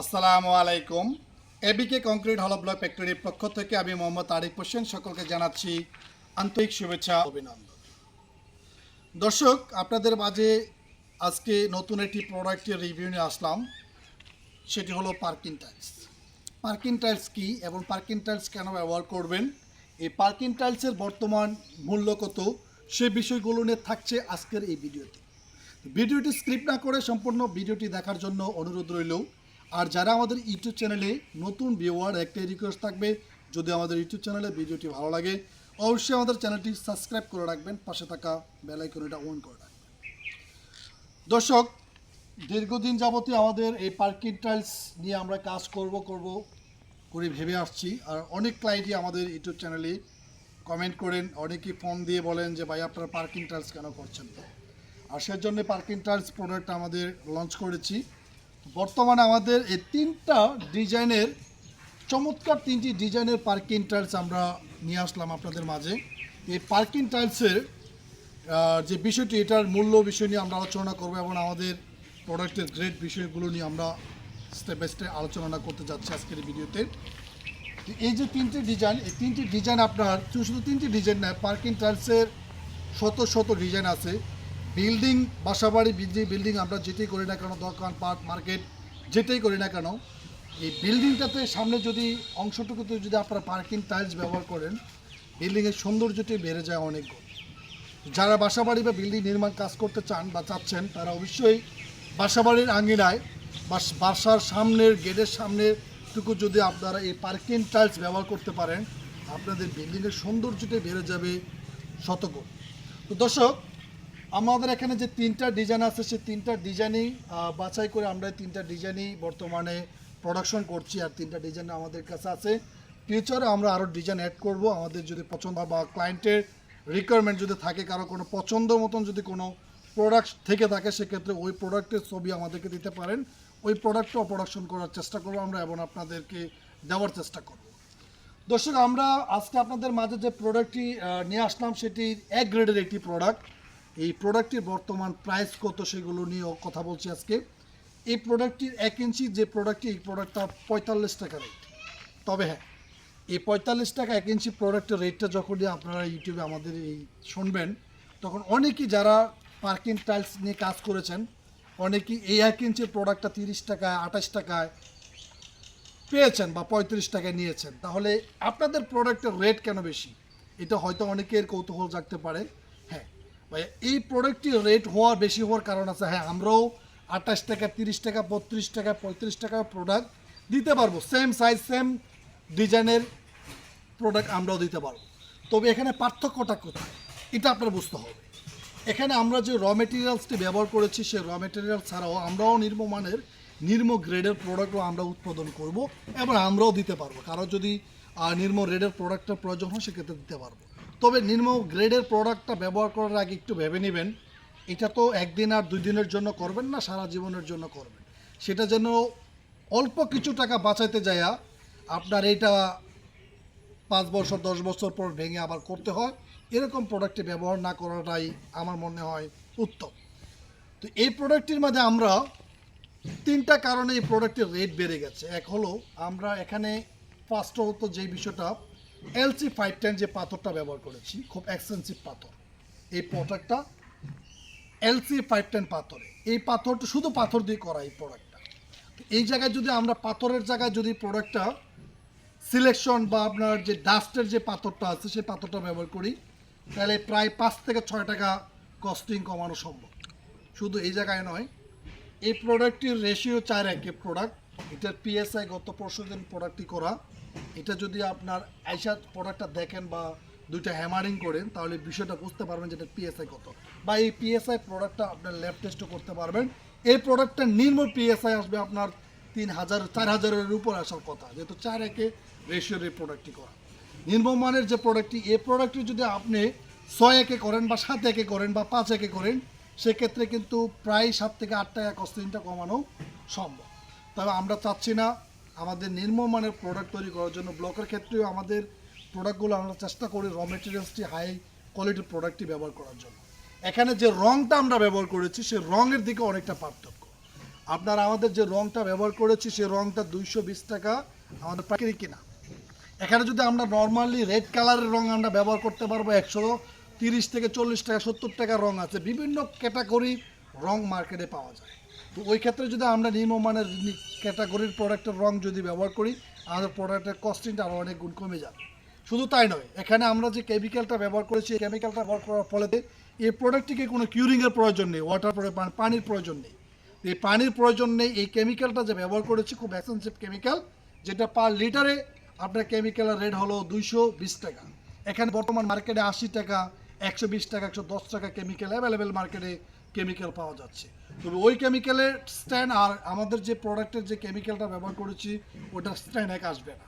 আসসালামু আলাইকুম। এবিকে কংক্রিট হল ব্লক ফ্যাক্টরির পক্ষ থেকে আমি মোহাম্মদ আরিফ হোসেন সকলকে জানাচ্ছি আন্তরিক শুভেচ্ছা অভিনন্দন। দর্শক, আপনাদের মাঝে আজকে নতুন একটি প্রোডাক্টের রিভিউ নিয়ে আসলাম। সেটি হলো পার্কিং টাইলস পার্কিং টাইলস কী এবং পার্কিং টাইলস কেন ব্যবহার করবেন? এই পার্কিং টাইলসের বর্তমান মূল্য কত? সে বিষয়গুলো নিয়ে থাকছে আজকের এই ভিডিওতে। ভিডিওটি স্ক্রিপ্ট না করে সম্পূর্ণ ভিডিওটি দেখার জন্য অনুরোধ রইল। আর যারা আমাদের ইউটিউব চ্যানেলে নতুন ভিউয়ার একটাই রিকোয়েস্ট থাকবে, যদি আমাদের ইউটিউব চ্যানেলে ভিডিওটি ভালো লাগে, অবশ্যই আমাদের চ্যানেলটি সাবস্ক্রাইব করে রাখবেন, পাশে থাকা বেল আইকনটা অন করে রাখবেন। দর্শক, দীর্ঘদিন যাবতীয় আমাদের এই পার্কিং টাইলস নিয়ে আমরা কাজ করব করব করে ভেবে আসছি, আর অনেক ক্লায়েন্টই আমাদের ইউটিউব চ্যানেলে কমেন্ট করেন অনেকেই ফোন দিয়ে বলেন যে, ভাই, আপনারা পার্কিং টাইলস কেন করছেন? আর সেজন্য পার্কিং টাইলস প্রোডাক্ট আমাদের লঞ্চ করেছি। বর্তমানে আমাদের এই তিনটা ডিজাইনের, চমৎকার তিনটি ডিজাইনের পার্কিং টাইলস আমরা নিয়ে আসলাম আপনাদের মাঝে। এই পার্কিং টাইলসের যে বিষয়টি, এটার মূল্য বিষয় নিয়ে আমরা আলোচনা করব এবং আমাদের প্রোডাক্টের গ্রেড বিষয়গুলো নিয়ে আমরা স্টেপ বাই স্টেপ আলোচনা করতে যাচ্ছি আজকের ভিডিওতে। এই যে তিনটি ডিজাইন এই তিনটি ডিজাইন আপনার, শুধু তিনটি ডিজাইন নয় পার্কিং টাইলসের শত শত ডিজাইন আছে। বিল্ডিং, বাসাবাড়ি বিল্ডিং বিল্ডিং আমরা যেটাই করি না কেন, দোকান পার্ক মার্কেট, যেটাই করি না কেন, এই বিল্ডিংটাতে সামনে যদি অংশটুকুতে যদি আপনারা পার্কিং টাইলস ব্যবহার করেন, বিল্ডিংয়ের সৌন্দর্যটি বেড়ে যায় অনেক যারা বাসাবাড়ি বা বিল্ডিং নির্মাণ কাজ করতে চান বা চাচ্ছেন, তারা অবশ্যই বাসাবাড়ির আঙ্গিনায় বা বাসার সামনের গেটের সামনের টুকু যদি আপনারা এই পার্কিং টাইলস ব্যবহার করতে পারেন, আপনাদের বিল্ডিংয়ের সৌন্দর্যটা বেড়ে যাবে শতগুণ। তো দর্শক আমাদের এখানে যে তিনটা ডিজাইন আছে, সেই তিনটা ডিজাইনই বাছাই করে আমরা তিনটা ডিজাইনই বর্তমানে প্রোডাকশন করছি আর তিনটা ডিজাইন আমাদের কাছে আছে। ফিউচারে আমরা আরও ডিজাইন অ্যাড করব। আমাদের যদি পছন্দ বা ক্লায়েন্টের রিকোয়ারমেন্ট যদি থাকে, কারও কোনো পছন্দ মতন যদি কোনো প্রোডাক্ট থেকে থাকে, সেক্ষেত্রে ওই প্রোডাক্টের ছবি আমাদেরকে দিতে পারেন। ওই প্রোডাক্টটাও প্রোডাকশন করার চেষ্টা করব আমরা এবং আপনাদেরকে দেওয়ার চেষ্টা করব। দর্শক, আমরা আজকে আপনাদের মাঝে যে প্রোডাক্টটি নিয়ে আসলাম সেটি এক গ্রেডের একটি প্রোডাক্ট এই প্রোডাক্টটির বর্তমান প্রাইস কত সেগুলো নিয়েও কথা বলছি আজকে। এই প্রোডাক্টটির এক ইঞ্চি যে প্রোডাক্টটি এই প্রোডাক্টটা পঁয়তাল্লিশ টাকা রেট তবে হ্যাঁ এই পঁয়তাল্লিশ টাকা এক ইঞ্চি প্রোডাক্টের রেটটা যখনই আপনারা ইউটিউবে আমাদের এই শুনবেন, তখন অনেকেই যারা পার্কিং টাইলস নিয়ে কাজ করেছেন, অনেকেই এই এক ইঞ্চির প্রোডাক্টটা তিরিশ টাকায় আঠাশ টাকায় পেয়েছেন বা পঁয়ত্রিশ টাকায় নিয়েছেন। তাহলে আপনাদের প্রোডাক্টের রেট কেন বেশি? এটা হয়তো অনেকের কৌতূহল জাগতে পারে। এই প্রোডাক্টটির রেট হওয়ার বেশি হওয়ার কারণ আছে। হ্যাঁ আমরাও আঠাশ টাকা, তিরিশ টাকা, বত্রিশ টাকা, পঁয়ত্রিশ টাকা প্রোডাক্ট দিতে পারব। সেম সাইজ সেম ডিজাইনের প্রোডাক্ট আমরাও দিতে পারব। তবে এখানে পার্থক্যটা কোথায়? এটা আপনার বুঝতে হবে। এখানে আমরা যে র মেটেরিয়ালসটি ব্যবহার করেছি, সেই র মেটেরিয়াল ছাড়াও আমরাও নির্মমানের নির্ম গ্রেডের প্রোডাক্টও আমরা উৎপাদন করব এবং আমরাও দিতে পারব। কারও যদি নির্ম গ্রেডের প্রোডাক্টের প্রয়োজন হয়, সেক্ষেত্রে দিতে পারব। তবে নির্ম গ্রেডের প্রোডাক্টটা ব্যবহার করার আগে একটু ভেবে নেবেন। এটা তো একদিন আর দুই দিনের জন্য করবেন না, সারা জীবনের জন্য করবেন। সেটা যেন অল্প কিছু টাকা বাঁচাইতে যায়া আপনার এটা পাঁচ বছর, দশ বছর পর ভেঙে আবার করতে হয়। এরকম প্রোডাক্টে ব্যবহার না করাটাই আমার মনে হয় উত্তম। তো এই প্রোডাক্টটির মাঝে আমরা তিনটা কারণে এই প্রোডাক্টের রেট বেড়ে গেছে। এক হলো, আমরা এখানে ফার্স্ট হতো যে বিষয়টা এলসি ফাইভ টেন যে পাথরটা ব্যবহার করেছি, খুব এক্সপেন্সিভ পাথর। এই প্রোডাক্টটা এলসি ফাইভ টেন পাথরে। এই পাথরটা শুধু পাথর দিয়ে করা এই প্রোডাক্টটা এই জায়গায় যদি আমরা পাথরের জায়গায় যদি প্রোডাক্টটা সিলেকশন বা আপনার যে ডাস্টের যে পাথরটা আছে, সেই পাথরটা ব্যবহার করি, তাহলে প্রায় পাঁচ থেকে ছয় টাকা কস্টিং কমানো সম্ভব। শুধু এই জায়গায় নয়, এই প্রোডাক্টটির রেশিও চার একে প্রোডাক্ট এটার পিএসআই গত পরশু দিন প্রোডাক্টটি করা। এটা যদি আপনার আইসা প্রোডাক্টটা দেখেন বা দুইটা হ্যামারিং করেন, তাহলে বিষয়টা বুঝতে পারবেন যে এটা পিএসআই কত। বা এই পিএসআই প্রোডাক্টটা আপনার ল্যাব টেস্টও করতে পারবেন। এই প্রোডাক্টটা নিম্ন পিএসআই আসবে আপনার তিন হাজার, চার হাজারের উপর আসার কথা, যেহেতু চার একে রেশিওর এই প্রোডাক্টটি করা। নিম্নমানের যে প্রোডাক্টটি এই প্রোডাক্টটি যদি আপনি ছয় একে করেন বা সাত একে করেন বা পাঁচ একে করেন, সেক্ষেত্রে কিন্তু প্রায় সাত থেকে আট টাকা কস্টিংটা কমানো সম্ভব। তবে আমরা চাচ্ছি না আমাদের নিম্নমানের প্রোডাক্ট তৈরি করার জন্য ব্লকের ক্ষেত্রেও আমাদের প্রোডাক্টগুলো আমরা চেষ্টা করি র মেটেরিয়ালসটি হাই কোয়ালিটির প্রোডাক্টটি ব্যবহার করার জন্য। এখানে যে রংটা আমরা ব্যবহার করেছি, সে রঙের দিকে অনেকটা পার্থক্য। আপনার আমাদের যে রংটা ব্যবহার করেছি সেই রংটা দুইশো বিশ টাকা আমাদের প্রাকৃতিক কিনা। এখানে যদি আমরা নর্মালি রেড কালারের রং আমরা ব্যবহার করতে পারব, একশো তিরিশ থেকে চল্লিশ টাকা, সত্তর টাকার রং আছে। বিভিন্ন ক্যাটাগরি রং মার্কেটে পাওয়া যায়। তো ওই ক্ষেত্রে যদি আমরা নিম্নমানের ক্যাটাগরির প্রোডাক্টের রং যদি ব্যবহার করি, আমাদের প্রোডাক্টের কস্টিংটা আরও অনেক গুণ কমে যায় শুধু তাই নয়, এখানে আমরা যে কেমিক্যালটা ব্যবহার করেছি, এই কেমিক্যালটা ব্যবহার করার ফলে এই প্রোডাক্টটিকে কোনো কিউরিংয়ের প্রয়োজন নেই ওয়াটার পানির প্রয়োজন নেই। এই পানির প্রয়োজন নেই, এই কেমিক্যালটা যে ব্যবহার করেছি খুব এক্সপেন্সিভ কেমিক্যাল যেটা পার লিটারে আপনার কেমিক্যালের রেট হলো দুইশো বিশ টাকা। এখানে বর্তমান মার্কেটে আশি টাকা, একশো বিশ টাকা, একশো দশ টাকা কেমিক্যাল অ্যাভেলেবেল মার্কেটে কেমিক্যাল পাওয়া যাচ্ছে। তবে ওই কেমিক্যালের স্ট্যান্ড আর আমাদের যে প্রোডাক্টের যে কেমিক্যালটা ব্যবহার করেছি, ওটার স্ট্যান্ড এক আসবে না।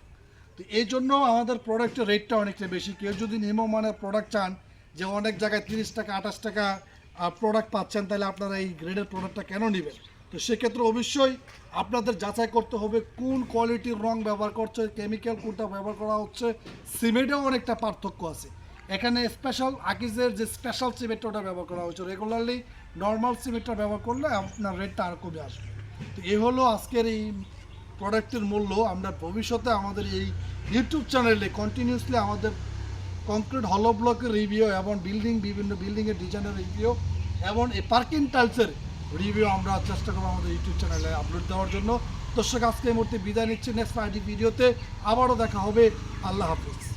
তো এই জন্য আমাদের প্রোডাক্টের রেটটা অনেকটা বেশি। কেউ যদি নিম্নমানের প্রোডাক্ট চান, যে অনেক জায়গায় তিরিশ টাকা, আঠাশ টাকা প্রোডাক্ট পাচ্ছেন, তাহলে আপনারা এই গ্রেডের প্রোডাক্টটা কেন নেবেন? তো সেক্ষেত্রে অবশ্যই আপনাদের যাচাই করতে হবে, কোন কোয়ালিটির রং ব্যবহার করছে কেমিক্যাল কোনটা ব্যবহার করা হচ্ছে, সিমেন্টেও অনেকটা পার্থক্য আছে। এখানে স্পেশাল আকিজের যে স্পেশাল সিমেন্টটা ওটা ব্যবহার করা হচ্ছে রেগুলারলি নর্মাল সিমেন্টটা ব্যবহার করলে আপনার রেটটা আর কমে আসবে। তো এই হলো আজকের এই প্রোডাক্টের মূল্য। আমরা ভবিষ্যতে আমাদের এই ইউটিউব চ্যানেলে কন্টিনিউসলি আমাদের কংক্রিট হলো ব্লকের রিভিউ এবং বিল্ডিং বিভিন্ন বিল্ডিংয়ের ডিজাইনের রিভিউ এবং এই পার্কিং টাইলসের রিভিউ আমরা চেষ্টা করব আমাদের ইউটিউব চ্যানেলে আপলোড দেওয়ার জন্য। দর্শক, আজকে এই মুহূর্তে বিদায় নিচ্ছি। নেক্সট ফ্রাইডে ভিডিওতে আবারও দেখা হবে। আল্লাহ হাফিজ।